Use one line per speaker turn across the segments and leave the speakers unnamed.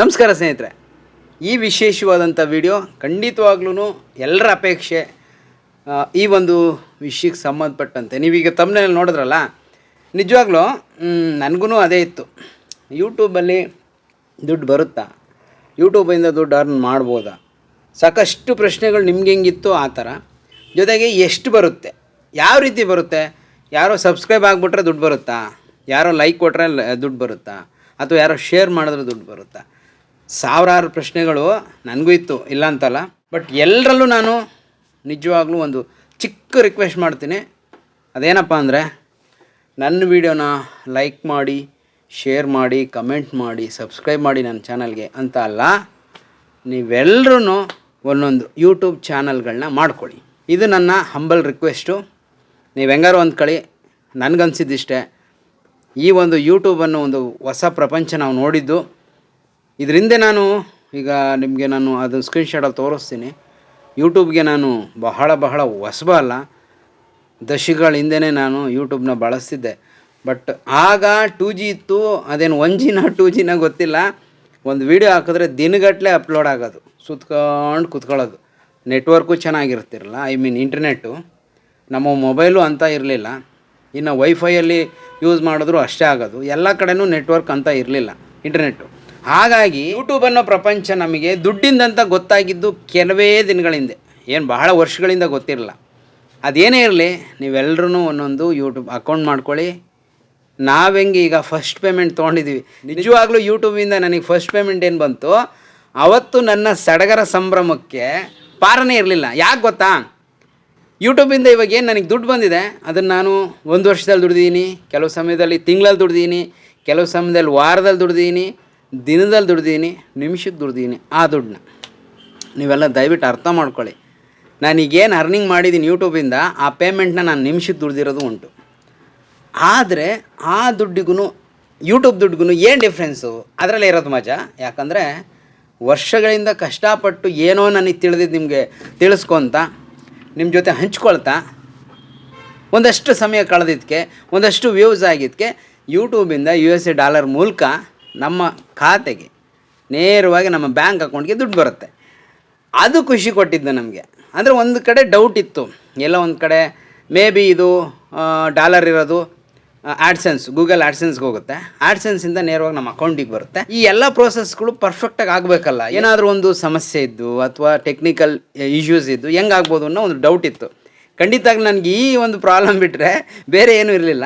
ನಮಸ್ಕಾರ ಸ್ನೇಹಿತರೆ. ಈ ವಿಶೇಷವಾದಂಥ ವಿಡಿಯೋ ಖಂಡಿತವಾಗ್ಲೂ ಎಲ್ಲರ ಅಪೇಕ್ಷೆ ಈ ಒಂದು ವಿಷಯಕ್ಕೆ ಸಂಬಂಧಪಟ್ಟಂತೆ. ನೀವೀಗ ತಮ್ಮನೇಲಿ ನೋಡಿದ್ರಲ್ಲ, ನಿಜವಾಗ್ಲೂ ನನಗೂ ಅದೇ ಇತ್ತು. ಯೂಟ್ಯೂಬಲ್ಲಿ ದುಡ್ಡು ಬರುತ್ತಾ? ಯೂಟ್ಯೂಬಿಂದ ದುಡ್ಡು ಅರ್ನ್ ಮಾಡ್ಬೋದಾ? ಸಾಕಷ್ಟು ಪ್ರಶ್ನೆಗಳು ನಿಮ್ಗೆ ಹೆಂಗಿತ್ತು ಆ ಥರ. ಜೊತೆಗೆ ಎಷ್ಟು ಬರುತ್ತೆ? ಯಾವ ರೀತಿ ಬರುತ್ತೆ? ಯಾರೋ ಸಬ್ಸ್ಕ್ರೈಬ್ ಆಗಿಬಿಟ್ರೆ ದುಡ್ಡು ಬರುತ್ತಾ? ಯಾರೋ ಲೈಕ್ ಕೊಟ್ಟರೆ ದುಡ್ಡು ಬರುತ್ತಾ? ಅಥವಾ ಯಾರೋ ಶೇರ್ ಮಾಡಿದ್ರೆ ದುಡ್ಡು ಬರುತ್ತಾ? ಸಾವಿರಾರು ಪ್ರಶ್ನೆಗಳು ನನಗೂ ಇತ್ತು, ಇಲ್ಲ ಅಂತಲ್ಲ. ಬಟ್ ಎಲ್ಲರಲ್ಲೂ ನಾನು ನಿಜವಾಗ್ಲೂ ಒಂದು ಚಿಕ್ಕ ರಿಕ್ವೆಸ್ಟ್ ಮಾಡ್ತೀನಿ. ಅದೇನಪ್ಪ ಅಂದರೆ, ನನ್ನ ವೀಡಿಯೋನ ಲೈಕ್ ಮಾಡಿ ಶೇರ್ ಮಾಡಿ ಕಮೆಂಟ್ ಮಾಡಿ ಸಬ್ಸ್ಕ್ರೈಬ್ ಮಾಡಿ ನನ್ನ ಚಾನಲ್ಗೆ ಅಂತ ಅಲ್ಲ ನೀವೆಲ್ಲರೂ ಒಂದೊಂದು ಯೂಟ್ಯೂಬ್ ಚಾನಲ್ಗಳನ್ನ ಮಾಡ್ಕೊಳ್ಳಿ. ಇದು ನನ್ನ ಹಂಬಲ್ ರಿಕ್ವೆಸ್ಟು ನೀವು ಹೆಂಗಾರು ಅಂದ್ಕೊಳ್ಳಿ, ನನಗನ್ಸಿದ್ದಿಷ್ಟೇ, ಈ ಒಂದು ಯೂಟ್ಯೂಬನ್ನು ಒಂದು ಹೊಸ ಪ್ರಪಂಚ ನಾವು ನೋಡಿದ್ದು ಇದರಿಂದ ನಾನು ಈಗ ನಿಮಗೆ ನಾನು ಅದು ಸ್ಕ್ರೀನ್ಶಾಟಲ್ಲಿ ತೋರಿಸ್ತೀನಿ. ಯೂಟ್ಯೂಬ್ಗೆ ನಾನು ಬಹಳ ಬಹಳ ಹೊಸಬ ಅಲ್ಲ. ದಶಕಗಳ ಹಿಂದೆಯೇ ನಾನು ಯೂಟ್ಯೂಬ್ನ ಬಳಸ್ತಿದ್ದೆ. ಬಟ್ ಆಗ ಟೂ ಜಿ ಇತ್ತು, ಅದೇನು ಒನ್ ಜಿನ ಟೂ ಜಿನ ಗೊತ್ತಿಲ್ಲ. ಒಂದು ವೀಡಿಯೋ ಹಾಕಿದ್ರೆ ದಿನಗಟ್ಟಲೆ ಅಪ್ಲೋಡ್ ಆಗೋದು, ಸುತ್ಕೊಂಡು ಕುತ್ಕೊಳ್ಳೋದು. ನೆಟ್ವರ್ಕು ಚೆನ್ನಾಗಿರ್ತಿರಲ್ಲ ಐ ಮೀನ್ ಇಂಟರ್ನೆಟ್ಟು ನಮ್ಮ ಮೊಬೈಲು ಅಂತ ಇರಲಿಲ್ಲ. ಇನ್ನು ವೈಫೈಯಲ್ಲಿ ಯೂಸ್ ಮಾಡಿದ್ರು ಅಷ್ಟೇ ಆಗೋದು. ಎಲ್ಲ ಕಡೆನೂ ನೆಟ್ವರ್ಕ್ ಅಂತ ಇರಲಿಲ್ಲ ಇಂಟರ್ನೆಟ್ಟು ಹಾಗಾಗಿ ಯೂಟ್ಯೂಬ್ ಅನ್ನೋ ಪ್ರಪಂಚ ನಮಗೆ ದುಡ್ಡಿಂದಂತ ಗೊತ್ತಾಗಿದ್ದು ಕೆಲವೇ ದಿನಗಳ ಹಿಂದೆ ಏನು ಬಹಳ ವರ್ಷಗಳಿಂದ ಗೊತ್ತಿರಲ್ಲ. ಅದೇನೇ ಇರಲಿ ನೀವೆಲ್ಲರೂ ಒಂದೊಂದು ಯೂಟ್ಯೂಬ್ ಅಕೌಂಟ್ ಮಾಡ್ಕೊಳ್ಳಿ. ನಾವೆಂಗೆ ಈಗ ಫಸ್ಟ್ ಪೇಮೆಂಟ್ ತೊಗೊಂಡಿದ್ದೀವಿ ನಿಜವಾಗ್ಲೂ ಯೂಟ್ಯೂಬಿಂದ ನನಗೆ ಫಸ್ಟ್ ಪೇಮೆಂಟ್ ಏನು ಬಂತು? ಅವತ್ತು ನನ್ನ ಸಡಗರ ಸಂಭ್ರಮಕ್ಕೆ ಪಾರನೇ ಇರಲಿಲ್ಲ. ಯಾಕೆ ಗೊತ್ತಾ? ಯೂಟ್ಯೂಬಿಂದ ಇವಾಗ ಏನು ನನಗೆ ದುಡ್ಡು ಬಂದಿದೆ? ಅದನ್ನು ನಾನು ಒಂದು ವರ್ಷದಲ್ಲಿ ದುಡ್ದಿದ್ದೀನಿ, ಕೆಲವು ಸಮಯದಲ್ಲಿ ತಿಂಗಳಲ್ಲಿ ದುಡ್ದಿದ್ದೀನಿ, ಕೆಲವು ಸಮಯದಲ್ಲಿ ವಾರದಲ್ಲಿ ದುಡ್ದಿದ್ದೀನಿ. ದಿನದಲ್ಲಿ ದುಡ್ದೀನಿ ನಿಮಿಷಕ್ಕೆ ದುಡ್ದೀನಿ ಆ ದುಡ್ಡನ್ನ. ನೀವೆಲ್ಲ ದಯವಿಟ್ಟು ಅರ್ಥ ಮಾಡ್ಕೊಳ್ಳಿ. ನಾನೀಗೇನು ಅರ್ನಿಂಗ್ ಮಾಡಿದ್ದೀನಿ ಯೂಟ್ಯೂಬಿಂದ ಆ ಪೇಮೆಂಟ್ನ ನಾನು ನಿಮಿಷಕ್ಕೆ ದುಡ್ದಿರೋದು ಉಂಟು. ಆದರೆ, ಆ ದುಡ್ಡಿಗೂ ಯೂಟ್ಯೂಬ್ ದುಡ್ಡಿಗೂ ಏನು ಡಿಫ್ರೆನ್ಸು ಅದರಲ್ಲೇ ಇರೋದು ಮಜಾ. ಯಾಕಂದರೆ, ವರ್ಷಗಳಿಂದ ಕಷ್ಟಪಟ್ಟು ಏನೋ ನನಗೆ ತಿಳಿದಿದ್ದು ನಿಮಗೆ ತಿಳಿಸ್ಕೊತ ನಿಮ್ಮ ಜೊತೆ ಹಂಚ್ಕೊಳ್ತಾ, ಒಂದಷ್ಟು ಸಮಯ ಕಳೆದಿದ್ದಕ್ಕೆ ಒಂದಷ್ಟು ವ್ಯೂಸ್ ಆಗಿದ್ದಕ್ಕೆ ಯೂಟ್ಯೂಬಿಂದ ಯು ಎಸ್ ಎ ಡಾಲರ್ ಮೂಲಕ ನಮ್ಮ ಖಾತೆಗೆ ನೇರವಾಗಿ ನಮ್ಮ ಬ್ಯಾಂಕ್ ಅಕೌಂಟ್ಗೆ ದುಡ್ಡು ಬರುತ್ತೆ. ಅದು ಖುಷಿ ಕೊಟ್ಟಿದ್ದು ನಮಗೆ. ಅಂದರೆ ಒಂದು ಕಡೆ ಡೌಟ್ ಇತ್ತು. ಎಲ್ಲ ಒಂದು ಕಡೆ ಮೇ ಬಿ ಇದು ಡಾಲರ್ ಇರೋದು ಆ್ಯಡ್ಸೆನ್ಸ್ ಗೂಗಲ್ ಆ್ಯಡ್ಸೆನ್ಸ್ಗೆ ಹೋಗುತ್ತೆ. ಆ್ಯಡ್ಸೆನ್ಸಿಂದ ನೇರವಾಗಿ ನಮ್ಮ ಅಕೌಂಟಿಗೆ ಬರುತ್ತೆ. ಈ ಎಲ್ಲ ಪ್ರೋಸೆಸ್ಗಳು ಪರ್ಫೆಕ್ಟಾಗಿ ಆಗಬೇಕಲ್ಲ. ಏನಾದರೂ ಒಂದು ಸಮಸ್ಯೆ ಇದ್ದು ಅಥವಾ ಟೆಕ್ನಿಕಲ್ ಇಶ್ಯೂಸ್ ಇದ್ದು ಹೆಂಗಾಗ್ಬೋದು ಅನ್ನೋ ಒಂದು ಡೌಟ್ ಇತ್ತು. ಖಂಡಿತ ನನಗೆ ಈ ಒಂದು ಪ್ರಾಬ್ಲಮ್ ಬಿಟ್ಟರೆ ಬೇರೆ ಏನೂ ಇರಲಿಲ್ಲ.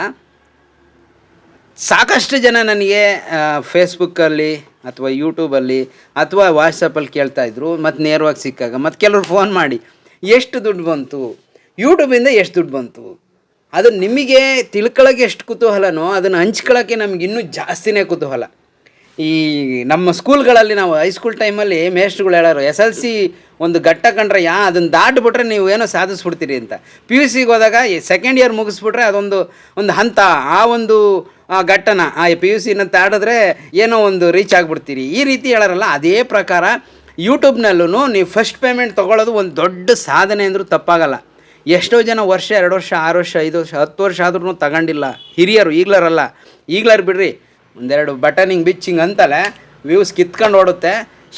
ಸಾಕಷ್ಟು ಜನ ನನಗೆ ಫೇಸ್ಬುಕ್ಕಲ್ಲಿ ಅಥವಾ ಯೂಟ್ಯೂಬಲ್ಲಿ ಅಥವಾ ವಾಟ್ಸಪ್ಪಲ್ಲಿ ಕೇಳ್ತಾಯಿದ್ರು ಮತ್ತು ನೇರವಾಗಿ ಸಿಕ್ಕಾಗ ಮತ್ತು ಕೆಲವರು ಫೋನ್ ಮಾಡಿ, ಎಷ್ಟು ದುಡ್ಡು ಬಂತು? ಯೂಟ್ಯೂಬಿಂದ ಎಷ್ಟು ದುಡ್ಡು ಬಂತು? ಅದು ನಿಮಗೆ ತಿಳ್ಕೊಳ್ಳೋಕೆ ಎಷ್ಟು ಕುತೂಹಲನೋ, ಅದನ್ನು ಹಂಚ್ಕೊಳ್ಳೋಕ್ಕೆ ನಮ್ಗೆ ಇನ್ನೂ ಜಾಸ್ತಿನೇ ಕುತೂಹಲ. ಈ ನಮ್ಮ ಸ್ಕೂಲ್ಗಳಲ್ಲಿ ನಾವು ಹೈಸ್ಕೂಲ್ ಟೈಮಲ್ಲಿ ಮೇಸ್ಟ್ರುಗಳು ಹೇಳೋರು, ಎಸ್ ಎಲ್ ಸಿ ಒಂದು ಘಟ್ಟ ಕಂಡ್ರೆ ಯಾ, ಅದನ್ನು ದಾಟ್ಬಿಟ್ರೆ ನೀವು ಏನೋ ಸಾಧಿಸ್ಬಿಡ್ತೀರಿ ಅಂತ. ಪಿ ಯು ಸಿಗೆ ಹೋದಾಗ ಸೆಕೆಂಡ್ ಇಯರ್ ಮುಗಿಸ್ಬಿಟ್ರೆ ಅದೊಂದು, ಒಂದು ಹಂತ, ಆ ಒಂದು ಘಟ್ಟನ, ಆ ಪಿ ಯು ಸಿನ ತಾಡಿದ್ರೆ ಏನೋ ಒಂದು ರೀಚ್ ಆಗಿಬಿಡ್ತೀರಿ. ಈ ರೀತಿ ಹೇಳೋರಲ್ಲ, ಅದೇ ಪ್ರಕಾರ ಯೂಟ್ಯೂಬ್ನಲ್ಲೂ ನೀವು ಫಸ್ಟ್ ಪೇಮೆಂಟ್ ತೊಗೊಳ್ಳೋದು ಒಂದು ದೊಡ್ಡ ಸಾಧನೆ ಅಂದರೂ ತಪ್ಪಾಗಲ್ಲ. ಎಷ್ಟೋ ಜನ ವರ್ಷ, ಎರಡು ವರ್ಷ, ಆರು ವರ್ಷ, ಐದು ವರ್ಷ, ಹತ್ತು ವರ್ಷ ಆದ್ರೂ ತಗೊಂಡಿಲ್ಲ. ಹಿರಿಯರು, ಈಗ್ಲರಲ್ಲ. ಈಗ್ಲರ್ ಬಿಡ್ರಿ, ಒಂದೆರಡು ಬಟನ್ ಹಿಂಗೆ ಬಿಚ್ಚಿ ಹಿಂಗೆ ಅಂತಲೇ ವ್ಯೂಸ್ ಕಿತ್ಕೊಂಡು ಓಡುತ್ತೆ.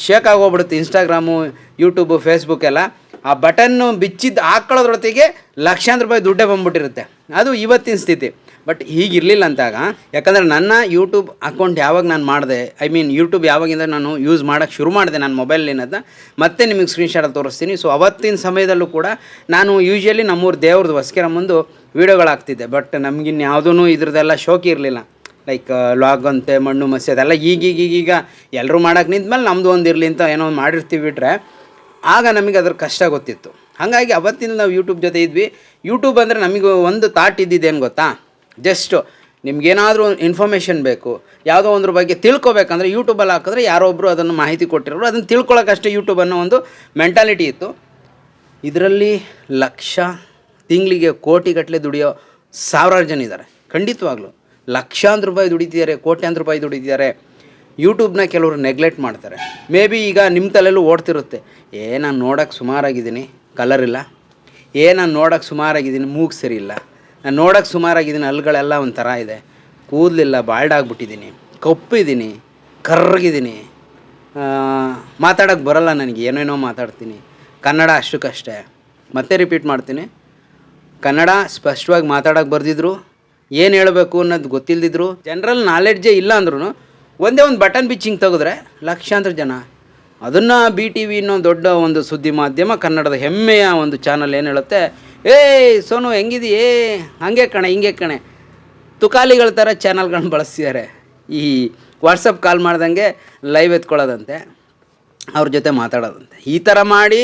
ಶೇಕ್ ಆಗೋಗ್ಬಿಡುತ್ತೆ ಇನ್ಸ್ಟಾಗ್ರಾಮು ಯೂಟ್ಯೂಬು ಫೇಸ್ಬುಕ್ ಎಲ್ಲ. ಆ ಬಟನ್ನು ಬಿಚ್ಚಿದ್ದು ಹಾಕೊಳ್ಳೋದ್ರೊತ್ತಿಗೆ ಲಕ್ಷಾಂತರ ರೂಪಾಯಿ ದುಡ್ಡೇ ಬಂದ್ಬಿಟ್ಟಿರುತ್ತೆ. ಅದು ಇವತ್ತಿನ ಸ್ಥಿತಿ. ಬಟ್ ಹೀಗಿರಲಿಲ್ಲ ಅಂತಾಗ ಯಾಕಂದರೆ ನನ್ನ ಯೂಟ್ಯೂಬ್ ಅಕೌಂಟ್ ಯಾವಾಗ ನಾನು ಮಾಡಿದೆ ಐ ಮೀನ್ ಯೂಟ್ಯೂಬ್ ಯಾವಾಗಿಂದ ನಾನು ಯೂಸ್ ಮಾಡೋಕ್ಕೆ ಶುರು ಮಾಡಿದೆ ನನ್ನ ಮೊಬೈಲಿನದ ಮತ್ತೆ ನಿಮಗೆ ಸ್ಕ್ರೀನ್ಶಾಟಲ್ಲಿ ತೋರಿಸ್ತೀನಿ. ಸೊ ಅವತ್ತಿನ ಸಮಯದಲ್ಲೂ ಕೂಡ ನಾನು ಯೂಶ್ವಲಿ ನಮ್ಮೂರು ದೇವ್ರದ್ದು ಹೊಸ್ಕೆರ ಮುಂದೆ ವೀಡಿಯೋಗಳಾಗ್ತಿದ್ದೆ. ಬಟ್ ನಮಗಿನ್ನು ಯಾವುದೂ ಇದ್ರದ್ದೆಲ್ಲ ಶೋಕಿ ಇರಲಿಲ್ಲ. ಲೈಕ್ ಲಾಗ್ ಅಂತೆ ಮಣ್ಣು ಮಸಿ ಅದೆಲ್ಲ ಈಗೀಗೀಗೀಗ ಈಗೀಗ ಎಲ್ಲರೂ ಮಾಡೋಕೆ ನಿಂತ್ಮೇಲೆ ನಮ್ಮದು ಒಂದು ಇರಲಿ ಅಂತ ಏನೋ ಒಂದು ಮಾಡಿರ್ತೀವಿ ಬಿಟ್ರೆ, ಆಗ ನಮಗೆ ಅದ್ರ ಕಷ್ಟ ಗೊತ್ತಿತ್ತು. ಹಾಗಾಗಿ ಅವತ್ತಿಂದ ನಾವು ಯೂಟ್ಯೂಬ್ ಜೊತೆ ಇದ್ವಿ. ಯೂಟ್ಯೂಬ್ ಅಂದರೆ ನಮಗೂ ಒಂದು ಥಾಟ್ ಇದ್ದಿದ್ದೇನು ಗೊತ್ತಾ? ಜಸ್ಟ್ ನಿಮ್ಗೇನಾದರೂ ಇನ್ಫಾರ್ಮೇಷನ್ ಬೇಕು, ಯಾವುದೋ ಒಂದ್ರ ಬಗ್ಗೆ ತಿಳ್ಕೊಬೇಕಂದ್ರೆ ಯೂಟ್ಯೂಬಲ್ಲಿ ಹಾಕಿದ್ರೆ ಯಾರೊಬ್ಬರು ಅದನ್ನು ಮಾಹಿತಿ ಕೊಟ್ಟಿರೋರು. ಅದನ್ನು ತಿಳ್ಕೊಳ್ಳೋಕ್ಕಷ್ಟೇ ಯೂಟ್ಯೂಬ್ ಅನ್ನೋ ಒಂದು ಮೆಂಟಾಲಿಟಿ ಇತ್ತು. ಇದರಲ್ಲಿ ಲಕ್ಷ, ತಿಂಗಳಿಗೆ ಕೋಟಿಗಟ್ಟಲೆ ದುಡಿಯೋ ಸಾವಿರಾರು ಜನ ಇದ್ದಾರೆ ಖಂಡಿತವಾಗ್ಲೂ. ಲಕ್ಷಾಂತರ ರೂಪಾಯಿ ದುಡಿತಿದ್ದಾರೆ, ಕೋಟ್ಯಾಂತರ ರೂಪಾಯಿ ದುಡಿತಿದ್ದಾರೆ. ಯೂಟ್ಯೂಬ್ನ ಕೆಲವರು ನೆಗ್ಲೆಕ್ಟ್ ಮಾಡ್ತಾರೆ. ಮೇ ಬಿ ಈಗ ನಿಮ್ಮ ತಲೆಯಲ್ಲೂ ಓಡ್ತಿರುತ್ತೆ. ಏ, ನಾನು ನೋಡೋಕ್ಕೆ ಸುಮಾರಾಗಿದ್ದೀನಿ. ಕಲರ್ ಇಲ್ಲ. ಏ, ನಾನು ನೋಡೋಕ್ಕೆ ಸುಮಾರಾಗಿದ್ದೀನಿ. ಮೂಗು ಸರಿ ಇಲ್ಲ. ನಾನು ನೋಡೋಕ್ಕೆ ಸುಮಾರಾಗಿದ್ದೀನಿ, ಹಲ್ಗಳೆಲ್ಲ ಒಂಥರ ಇದೆ. ಕೂದಲಿಲ್ಲ ಬಾಲ್ಡಾಗ್ಬಿಟ್ಟಿದ್ದೀನಿ ಕಪ್ಪಿದ್ದೀನಿ ಕರ್ರಗಿದ್ದೀನಿ ಮಾತಾಡೋಕ್ಕೆ ಬರಲ್ಲ ನನಗೆ, ಏನೇನೋ ಮಾತಾಡ್ತೀನಿ. ಕನ್ನಡ ಅಷ್ಟಕ್ಕಷ್ಟೇ. ಮತ್ತೆ ರಿಪೀಟ್ ಮಾಡ್ತೀನಿ. ಕನ್ನಡ ಸ್ಪಷ್ಟವಾಗಿ ಮಾತಾಡೋಕ್ಕೆ ಬರ್ದಿದ್ರು. ಏನು ಹೇಳಬೇಕು ಅನ್ನೋದು ಗೊತ್ತಿಲ್ಲದಿದ್ರು ಜನರಲ್ ನಾಲೆಡ್ಜೇ ಇಲ್ಲ ಅಂದ್ರೂ ಒಂದೇ ಒಂದು ಬಟನ್ ಬಿಚ್ಚಿಂಗ್ ತೆಗೆದ್ರೆ ಲಕ್ಷಾಂತರ ಜನ. ಅದನ್ನು ಬಿ ಟಿ ವಿ ಅನ್ನೋ ದೊಡ್ಡ ಒಂದು ಸುದ್ದಿ ಮಾಧ್ಯಮ ಕನ್ನಡದ ಹೆಮ್ಮೆಯ ಒಂದು ಚಾನಲ್ ಏನು ಹೇಳುತ್ತೆ? ಏಯ್, ಸೋನು, ಹೆಂಗಿದೆಯೇ? ಹಂಗೆ ಕಣೆ, ಹಿಂಗೆ ಕಣೆ. ತುಕಾಲಿಗಳ ಥರ ಚಾನಲ್ಗಳನ್ನ ಬಳಸ್ತಿದ್ದಾರೆ. ಈ ವಾಟ್ಸಪ್ ಕಾಲ್ ಮಾಡ್ದಂಗೆ ಲೈವ್ ಎತ್ಕೊಳ್ಳೋದಂತೆ, ಅವ್ರ ಜೊತೆ ಮಾತಾಡೋದಂತೆ. ಈ ಥರ ಮಾಡಿ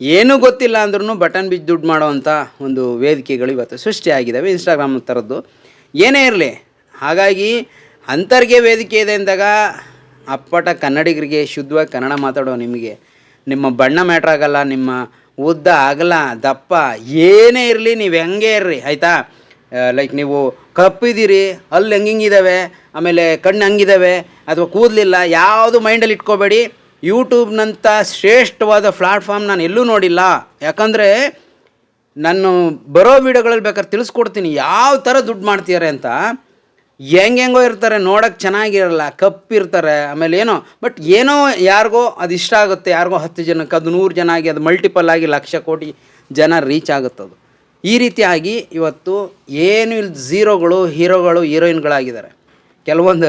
ಏನೂ ಗೊತ್ತಿಲ್ಲ ಅಂದ್ರೂ ಬಟನ್ ಬಿದ್ದು ದುಡ್ಡು ಮಾಡೋವಂಥ ಒಂದು ವೇದಿಕೆಗಳು ಇವತ್ತು ಸೃಷ್ಟಿಯಾಗಿದ್ದಾವೆ. ಇನ್ಸ್ಟಾಗ್ರಾಮ್ ಥರದ್ದು ಏನೇ ಇರಲಿ. ಹಾಗಾಗಿ ಅಂತರ್ಗೆ ವೇದಿಕೆ ಇದೆ ಅಂದಾಗ ಅಪ್ಪಟ ಕನ್ನಡಿಗರಿಗೆ ಶುದ್ಧವಾಗಿ ಕನ್ನಡ ಮಾತಾಡೋ ನಿಮಗೆ ನಿಮ್ಮ ಬಣ್ಣ ಮ್ಯಾಟ್ರ್ ಆಗಲ್ಲ, ನಿಮ್ಮ ಉದ್ದ, ಅಗಲ, ದಪ್ಪ, ಏನೇ ಇರಲಿ ನೀವು ಹೆಂಗೆ ಇರ್ರಿ, ಆಯಿತಾ? ಲೈಕ್ ನೀವು ಕಪ್ಪಿದ್ದೀರಿ, ಅಲ್ಲಿ ಹೆಂಗಿದ್ದಾವೆ ಆಮೇಲೆ ಕಣ್ಣು ಹಂಗಿದ್ದಾವೆ ಅಥವಾ ಕೂದಲಿಲ್ಲ, ಯಾವುದು ಮೈಂಡಲ್ಲಿ ಇಟ್ಕೋಬೇಡಿ. ಯೂಟ್ಯೂಬ್ನಂಥ ಶ್ರೇಷ್ಠವಾದ ಪ್ಲಾಟ್ಫಾರ್ಮ್ ನಾನು ಎಲ್ಲೂ ನೋಡಿಲ್ಲ. ಯಾಕಂದರೆ ನಾನು ಬರೋ ವೀಡಿಯೋಗಳಲ್ಲಿ ಬೇಕಾದ್ರೆ ತಿಳಿಸ್ಕೊಡ್ತೀನಿ, ಯಾವ ಥರ ದುಡ್ಡು ಮಾಡ್ತಿದ್ದಾರೆ ಅಂತ. ಹೆಂಗೆ ಹೆಂಗೋ ಇರ್ತಾರೆ ನೋಡೋಕ್ಕೆ ಚೆನ್ನಾಗಿರಲ್ಲ, ಕಪ್ಪಿರ್ತಾರೆ, ಆಮೇಲೆ ಏನೋ ಬಟ್ ಏನೋ ಯಾರಿಗೋ ಅದು ಇಷ್ಟ ಆಗುತ್ತೆ, ಯಾರಿಗೋ ಹತ್ತು ಜನಕ್ಕೆ, ಅದು ನೂರು ಜನ ಆಗಿ, ಅದು ಮಲ್ಟಿಪಲ್ ಆಗಿ, ಲಕ್ಷ ಕೋಟಿ ಜನ ರೀಚ್ ಆಗುತ್ತದು ಈ ರೀತಿಯಾಗಿ ಇವತ್ತು ಏನು ಇಲ್ಲಿ ಝೀರೋಗಳು, ಹೀರೋಗಳು, ಹೀರೋಯಿನ್ಗಳಾಗಿದ್ದಾರೆ. ಕೆಲವೊಂದು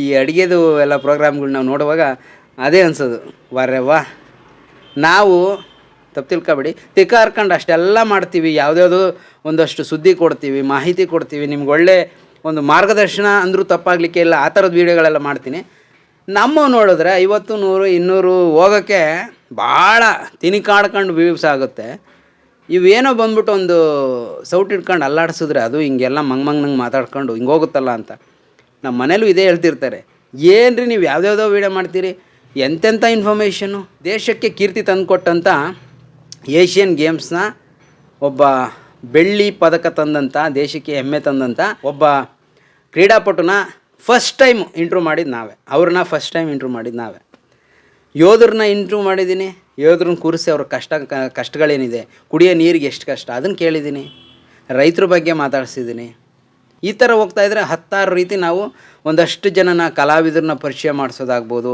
ಈ ಅಡುಗೆದು ಎಲ್ಲ ಪ್ರೋಗ್ರಾಮ್ಗಳು ನಾವು ನೋಡುವಾಗ ಅದೇ ಅನ್ಸೋದು ವಾರ್ಯವ್ವಾ ನಾವು ತಪ್ಪು ತಿಳ್ಕೊಬೇಡಿ ತಿಕ್ಕ ಹರ್ಕೊಂಡು ಅಷ್ಟೆಲ್ಲ ಮಾಡ್ತೀವಿ, ಯಾವುದ್ಯಾವುದೋ ಒಂದಷ್ಟು ಸುದ್ದಿ ಕೊಡ್ತೀವಿ, ಮಾಹಿತಿ ಕೊಡ್ತೀವಿ, ನಿಮ್ಗೆ ಒಳ್ಳೆ ಒಂದು ಮಾರ್ಗದರ್ಶನ ಅಂದರೂ ತಪ್ಪಾಗಲಿಕ್ಕೆ ಇಲ್ಲ, ಆ ಥರದ ವೀಡಿಯೋಗಳೆಲ್ಲ ಮಾಡ್ತೀನಿ. ನಮ್ಮ ನೋಡಿದ್ರೆ ಐವತ್ತು, ನೂರು, ಇನ್ನೂರು ಹೋಗೋಕ್ಕೆ ಭಾಳ ತಿನಿಕಾಡ್ಕೊಂಡು ವ್ಯೂವ್ಸ್ ಆಗುತ್ತೆ. ಇವೇನೋ ಬಂದ್ಬಿಟ್ಟು ಒಂದು ಸೌಟ್ ಇಟ್ಕೊಂಡು ಅಲ್ಲಾಡಿಸಿದ್ರೆ ಅದು ಹಿಂಗೆಲ್ಲ ಮಂಗ್ ಮಂಗ್ ನಂಗೆ ಮಾತಾಡ್ಕೊಂಡು ಹಿಂಗೆ ಹೋಗುತ್ತಲ್ಲ ಅಂತ. ನಮ್ಮ ಮನೇಲೂ ಇದೇ ಹೇಳ್ತಿರ್ತಾರೆ ಏನು ರೀ ನೀವು ಯಾವ್ದ್ಯಾವುದೋ ವೀಡಿಯೋ ಮಾಡ್ತೀರಿ? ಎಂತೆಂಥ ಇನ್ಫಾರ್ಮೇಷನ್ನು ದೇಶಕ್ಕೆ ಕೀರ್ತಿ ತಂದುಕೊಟ್ಟಂಥ ಏಷ್ಯನ್ ಗೇಮ್ಸ್ನ ಒಬ್ಬ ಬೆಳ್ಳಿ ಪದಕ ತಂದಂಥ ದೇಶಕ್ಕೆ ಹೆಮ್ಮೆ ತಂದಂಥ ಒಬ್ಬ ಕ್ರೀಡಾಪಟುನ ಫಸ್ಟ್ ಟೈಮ್ ಇಂಟ್ರೂ ಮಾಡಿದ್ದು ನಾವೇ. ಅವ್ರನ್ನ ಫಸ್ಟ್ ಟೈಮ್ ಇಂಟ್ರೂ ಮಾಡಿದ್ದು ನಾವೇ. ಯೋಧರನ್ನ ಇಂಟ್ರೂ ಮಾಡಿದ್ದೀನಿ. ಯೋಧರನ್ನ ಕೂರಿಸಿ ಅವ್ರ ಕಷ್ಟ ಕಷ್ಟಗಳೇನಿದೆ, ಕುಡಿಯೋ ನೀರಿಗೆ ಎಷ್ಟು ಕಷ್ಟ ಅದನ್ನು ಕೇಳಿದ್ದೀನಿ. ರೈತರ ಬಗ್ಗೆ ಮಾತಾಡ್ಸಿದ್ದೀನಿ. ಈ ಥರ ಹೋಗ್ತಾ ಇದ್ದರೆ ಹತ್ತಾರು ರೀತಿ ನಾವು ಒಂದಷ್ಟು ಜನನ ಕಲಾವಿದರನ್ನ ಪರಿಚಯ ಮಾಡಿಸೋದಾಗ್ಬೋದು,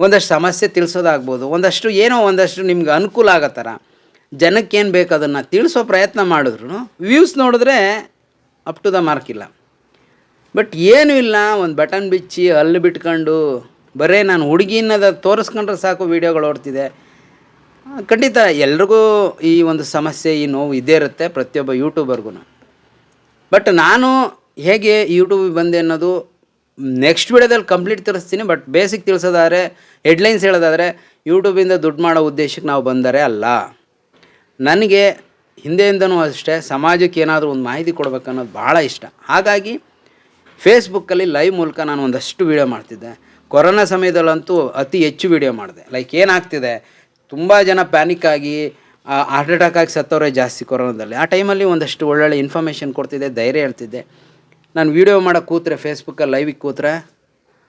ಒಂದಷ್ಟು ಸಮಸ್ಯೆ ತಿಳಿಸೋದಾಗ್ಬೋದು, ಒಂದಷ್ಟು ಏನೋ ಒಂದಷ್ಟು ನಿಮ್ಗೆ ಅನುಕೂಲ ಆಗೋ ಜನಕ್ಕೇನು ಬೇಕು ಅದನ್ನು ತಿಳಿಸೋ ಪ್ರಯತ್ನ ಮಾಡಿದ್ರು ವ್ಯೂಸ್ ನೋಡಿದ್ರೆ ಅಪ್ ಟು ದ ಮಾರ್ಕ್ ಇಲ್ಲ. ಬಟ್ ಏನೂ ಇಲ್ಲ, ಒಂದು ಬಟನ್ ಬಿಚ್ಚಿ ಅಲ್ಲಿ ಬಿಟ್ಕೊಂಡು ಬರೇ ನಾನು ಹುಡುಗಿನದ ತೋರಿಸ್ಕೊಂಡ್ರೆ ಸಾಕು ವೀಡಿಯೋಗಳು ಓಡ್ತಿದೆ. ಖಂಡಿತ ಎಲ್ರಿಗೂ ಈ ಒಂದು ಸಮಸ್ಯೆ, ಈ ನೋವು ಇದೇ ಇರುತ್ತೆ ಪ್ರತಿಯೊಬ್ಬ ಯೂಟ್ಯೂಬರ್ಗೂ ಬಟ್ ನಾನು ಹೇಗೆ ಯೂಟ್ಯೂಬಿಗೆ ಬಂದೆ ಅನ್ನೋದು ನೆಕ್ಸ್ಟ್ ವಿಡಿಯೋದಲ್ಲಿ ಕಂಪ್ಲೀಟ್ ತಿಳಿಸ್ತೀನಿ ಬಟ್ ಬೇಸಿಕ್ ತಿಳಿಸೋದಾದರೆ ಹೆಡ್ಲೈನ್ಸ್ ಹೇಳೋದಾದರೆ ಯೂಟ್ಯೂಬಿಂದ ದುಡ್ಡು ಮಾಡೋ ಉದ್ದೇಶಕ್ಕೆ ನಾವು ಬಂದರೆ ಅಲ್ಲ. ನನಗೆ ಹಿಂದೆಯಿಂದನೂ ಅಷ್ಟೇ ಸಮಾಜಕ್ಕೆ ಏನಾದರೂ ಒಂದು ಮಾಹಿತಿ ಕೊಡಬೇಕನ್ನೋದು ಭಾಳ ಇಷ್ಟ. ಹಾಗಾಗಿ ಫೇಸ್ಬುಕ್ಕಲ್ಲಿ ಲೈವ್ ಮೂಲಕ ನಾನು ಒಂದಷ್ಟು ವೀಡಿಯೋ ಮಾಡ್ತಿದ್ದೆ. ಕೊರೋನಾ ಸಮಯದಲ್ಲಂತೂ ಅತಿ ಹೆಚ್ಚು ವೀಡಿಯೋ ಮಾಡಿದೆ. ಲೈಕ್ ಏನಾಗ್ತಿದೆ? ತುಂಬ ಜನ ಪ್ಯಾನಿಕ್ ಆಗಿ ಹಾರ್ಟ್ ಅಟ್ಯಾಕ್ ಆಗಿ ಸತ್ತವರೇ ಜಾಸ್ತಿ ಕೊರೋನಾದಲ್ಲಿ. ಆ ಟೈಮಲ್ಲಿ ಒಂದಷ್ಟು ಒಳ್ಳೊಳ್ಳೆ ಇನ್ಫಾರ್ಮೇಷನ್ ಕೊಡ್ತಿದ್ದೆ, ಧೈರ್ಯ ಹೇಳ್ತಿದ್ದೆ. ನಾನು ವೀಡಿಯೋ ಮಾಡೋ ಕೂತ್ರೆ ಫೇಸ್ಬುಕ್ಕಲ್ಲಿ ಲೈವಿಗೆ ಕೂತ್ರೆ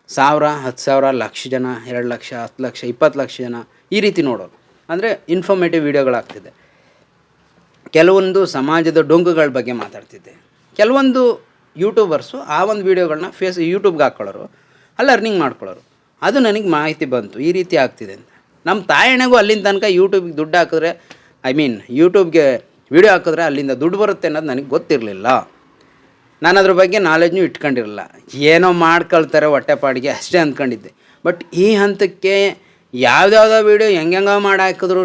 ಸಾವಿರ, ಹತ್ತು ಸಾವಿರ, ಲಕ್ಷ ಜನ, ಎರಡು ಲಕ್ಷ, ಹತ್ತು ಲಕ್ಷ, ಇಪ್ಪತ್ತು ಲಕ್ಷ ಜನ ಈ ರೀತಿ ನೋಡೋರು ಅಂದರೆ ಇನ್ಫಾರ್ಮೇಟಿವ್ ವೀಡಿಯೋಗಳಾಗ್ತಿದೆ ಕೆಲವೊಂದು ಸಮಾಜದ ಡೊಂಗುಗಳ ಬಗ್ಗೆ ಮಾತಾಡ್ತಿದ್ದೆ. ಕೆಲವೊಂದು ಯೂಟ್ಯೂಬರ್ಸು ಆ ಒಂದು ವೀಡಿಯೋಗಳನ್ನ ಫೇಸ್ ಯೂಟ್ಯೂಬ್ಗೆ ಹಾಕ್ಕೊಳ್ಳೋರು ಅಲ್ಲಿ ಅರ್ನಿಂಗ್ ಮಾಡ್ಕೊಳ್ಳೋರು. ಅದು ನನಗೆ ಮಾಹಿತಿ ಬಂತು, ಈ ರೀತಿ ಆಗ್ತಿದೆ ಅಂತ. ನಮ್ಮ ತಾಯಣೆಗೂ ಅಲ್ಲಿಂದ ತನಕ ಯೂಟ್ಯೂಬಿಗೆ ದುಡ್ಡು ಹಾಕಿದ್ರೆ ಐ ಮೀನ್ ಯೂಟ್ಯೂಬ್ಗೆ ವೀಡಿಯೋ ಹಾಕಿದ್ರೆ ಅಲ್ಲಿಂದ ದುಡ್ಡು ಬರುತ್ತೆ ಅನ್ನೋದು ನನಗೆ ಗೊತ್ತಿರಲಿಲ್ಲ. ನಾನು ಅದ್ರ ಬಗ್ಗೆ ನಾಲೆಜ್ನೂ ಇಟ್ಕೊಂಡಿರಲಿಲ್ಲ. ಏನೋ ಮಾಡ್ಕೊಳ್ತಾರೆ ಹೊಟ್ಟೆಪಾಡಿಗೆ ಅಷ್ಟೇ ಅಂದ್ಕೊಂಡಿದ್ದೆ. ಬಟ್ ಈ ಹಂತಕ್ಕೆ ಯಾವ್ದಾವುದೋ ವೀಡಿಯೋ ಹೆಂಗೆಂಗೋ ಮಾಡಿ ಹಾಕಿದ್ರು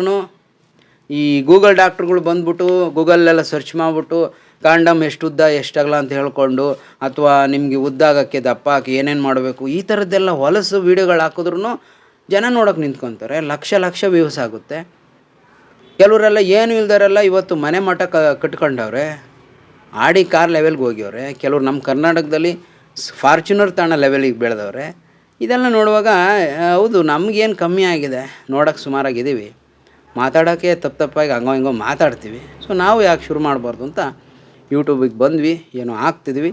ಈ ಗೂಗಲ್ ಡಾಕ್ಟ್ರುಗಳು ಬಂದ್ಬಿಟ್ಟು ಗೂಗಲ್ಲೆಲ್ಲ ಸರ್ಚ್ ಮಾಡಿಬಿಟ್ಟು ಕಾಂಡಮ್ ಎಷ್ಟು ಉದ್ದ, ಎಷ್ಟು ಅಗಲ ಅಂತ ಹೇಳ್ಕೊಂಡು ಅಥವಾ ನಿಮಗೆ ಉದ್ದ ಆಗೋಕ್ಕೆ ದಪ್ಪ ಹಾಕಿ ಏನೇನು ಮಾಡಬೇಕು, ಈ ಥರದ್ದೆಲ್ಲ ಹೊಲಸು ವೀಡಿಯೋಗಳು ಹಾಕಿದ್ರು ಜನ ನೋಡೋಕೆ ನಿಂತ್ಕೊತಾರೆ. ಲಕ್ಷ ಲಕ್ಷ ವ್ಯೂಸ್ ಆಗುತ್ತೆ. ಕೆಲವರೆಲ್ಲ ಏನು ಇಲ್ದಾರೆಲ್ಲ ಇವತ್ತು ಮನೆ ಮಠ ಕ, ಕಟ್ಕೊಂಡವ್ರೆ. ಆಡಿ ಕಾರ್ ಲೆವೆಲ್ಗೆ ಹೋಗ್ಯವ್ರೆ ಕೆಲವ್ರು ನಮ್ಮ ಕರ್ನಾಟಕದಲ್ಲಿ ಫಾರ್ಚುನರ್ ತಾಣ ಲೆವೆಲಿಗೆ ಬೆಳೆದವ್ರೆ. ಇದೆಲ್ಲ ನೋಡುವಾಗ ಹೌದು, ನಮಗೇನು ಕಮ್ಮಿ ಆಗಿದೆ. ನೋಡೋಕೆ ಸುಮಾರಾಗಿದ್ದೀವಿ ಮಾತಾಡೋಕ್ಕೆ ತಪ್ಪು ತಪ್ಪಾಗಿ ಹಂಗೋ ಹಿಂಗೋ ಮಾತಾಡ್ತೀವಿ. ಸೊ ನಾವು ಯಾಕೆ ಶುರು ಮಾಡಬಾರ್ದು ಅಂತ ಯೂಟ್ಯೂಬಿಗೆ ಬಂದ್ವಿ, ಏನೋ ಆಗ್ತಿದ್ವಿ.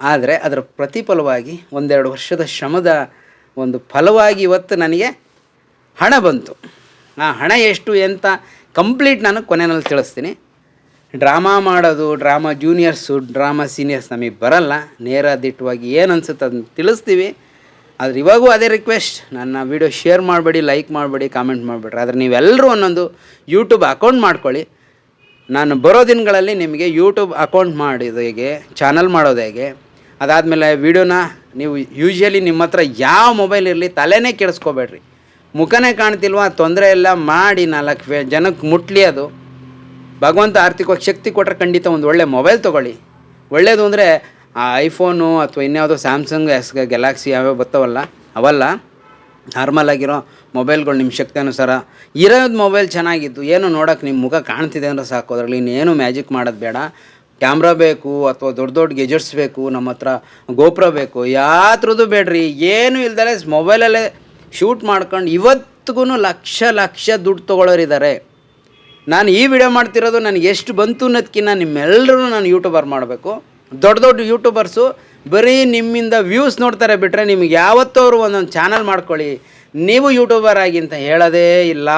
ಆದರೆ ಅದರ ಪ್ರತಿಫಲವಾಗಿ ಒಂದೆರಡು ವರ್ಷದ ಶ್ರಮದ ಒಂದು ಫಲವಾಗಿ ಇವತ್ತು ನನಗೆ ಹಣ ಬಂತು. ಆ ಹಣ ಎಷ್ಟು ಅಂತ ಕಂಪ್ಲೀಟ್ ನಾನು ಕೊನೆಯಲ್ಲಿ ತಿಳಿಸ್ತೀನಿ. ಡ್ರಾಮಾ ಮಾಡೋದು, ಡ್ರಾಮಾ ಜೂನಿಯರ್ಸು ಡ್ರಾಮಾ ಸೀನಿಯರ್ಸ್ ನಮಗೆ ಬರಲ್ಲ. ನೇರ ದಿಟ್ಟವಾಗಿ ಏನು ಅನ್ಸುತ್ತೆ ಅದನ್ನು ತಿಳಿಸ್ತೀವಿ. ಆದರೆ ಇವಾಗೂ ಅದೇ ರಿಕ್ವೆಸ್ಟ್ ನನ್ನ ವೀಡಿಯೋ ಶೇರ್ ಮಾಡಬೇಡಿ ಲೈಕ್ ಮಾಡಬೇಡಿ ಕಾಮೆಂಟ್ ಮಾಡಿಬಿಟ್ರೆ ಆದರೆ ನೀವೆಲ್ಲರೂ ಒಂದೊಂದು ಯೂಟ್ಯೂಬ್ ಅಕೌಂಟ್ ಮಾಡ್ಕೊಳ್ಳಿ. ನಾನು ಬರೋ ದಿನಗಳಲ್ಲಿ ನಿಮಗೆ ಯೂಟ್ಯೂಬ್ ಅಕೌಂಟ್ ಮಾಡಿದ ಹೇಗೆ ಚಾನಲ್ ಮಾಡೋದು ಹೇಗೆ, ಅದಾದಮೇಲೆ ವೀಡಿಯೋನ ನೀವು ಯೂಶ್ವಲಿ ನಿಮ್ಮ ಹತ್ರ ಯಾವ ಮೊಬೈಲ್ ಇರಲಿ ತಲೆನೇ ಕೆಡಿಸ್ಕೋಬೇಡ್ರಿ. ಮುಖನೇ ಕಾಣ್ತಿಲ್ವಾ, ತೊಂದರೆ ಎಲ್ಲ ಮಾಡಿ ನಾಲ್ಕು ಜನಕ್ಕೆ ಮುಟ್ಲಿ ಅದು. ಭಗವಂತ ಆರ್ಥಿಕವಾಗಿ ಶಕ್ತಿ ಕೊಟ್ಟರೆ ಖಂಡಿತ ಒಂದು ಒಳ್ಳೆ ಮೊಬೈಲ್ ತೊಗೊಳ್ಳಿ. ಒಳ್ಳೆಯದು ಅಂದರೆ ಆ ಐಫೋನು ಅಥವಾ ಇನ್ಯಾವುದೋ ಸ್ಯಾಮ್ಸಂಗ್ ಎಸ್ ಗ್ಯಾಲಾಕ್ಸಿ ಯಾವ್ಯಾವ ಬರ್ತಾವಲ್ಲ ಅವಲ್ಲ ನಾರ್ಮಲ್ ಆಗಿರೋ ಮೊಬೈಲ್ಗಳು ನಿಮ್ಮ ಶಕ್ತಿ ಅನುಸಾರ ಇರೋದು ಮೊಬೈಲ್ ಚೆನ್ನಾಗಿದ್ದು, ಏನು ನೋಡೋಕೆ ನಿಮ್ಮ ಮುಖ ಕಾಣ್ತಿದೆ ಅಂದ್ರೆ ಸಾಕು. ಅದರಲ್ಲಿ ಇನ್ನೇನು ಮ್ಯಾಜಿಕ್ ಮಾಡೋದು ಬೇಡ. ಕ್ಯಾಮ್ರಾ ಬೇಕು, ಅಥವಾ ದೊಡ್ಡ ದೊಡ್ಡ ಗೆಜೆಟ್ಸ್ ಬೇಕು, ನಮ್ಮ ಹತ್ರ ಗೋಪುರ ಬೇಕು ಯಾತ್ರದ್ದು ಬೇಡ್ರಿ. ಏನು ಇಲ್ದಲೆ ಮೊಬೈಲಲ್ಲೇ ಶೂಟ್ ಮಾಡ್ಕೊಂಡು ಇವತ್ತಿಗೂ ಲಕ್ಷ ಲಕ್ಷ ದುಡ್ಡು ತೊಗೊಳೋರಿದ್ದಾರೆ ನಾನು ಈ ವಿಡಿಯೋ ಮಾಡ್ತಿರೋದು ನನಗೆ ಎಷ್ಟು ಬಂತು ಅನ್ನೋದಕ್ಕಿಂತ ನಿಮ್ಮೆಲ್ಲರೂ ನಾನು ಯೂಟ್ಯೂಬರ್ ಮಾಡಬೇಕು. ದೊಡ್ಡ ದೊಡ್ಡ ಯೂಟ್ಯೂಬರ್ಸು ಬರೀ ನಿಮ್ಮಿಂದ ವ್ಯೂಸ್ ನೋಡ್ತಾರೆ ಬಿಟ್ಟರೆ ನಿಮ್ಗೆ ಯಾವತ್ತೂ ಅವರು ಒಂದೊಂದು ಚಾನಲ್ ಮಾಡ್ಕೊಳ್ಳಿ. ನೀವು ಯೂಟ್ಯೂಬರ್ ಆಗಿ ಅಂತ ಹೇಳೋದೇ ಇಲ್ಲ.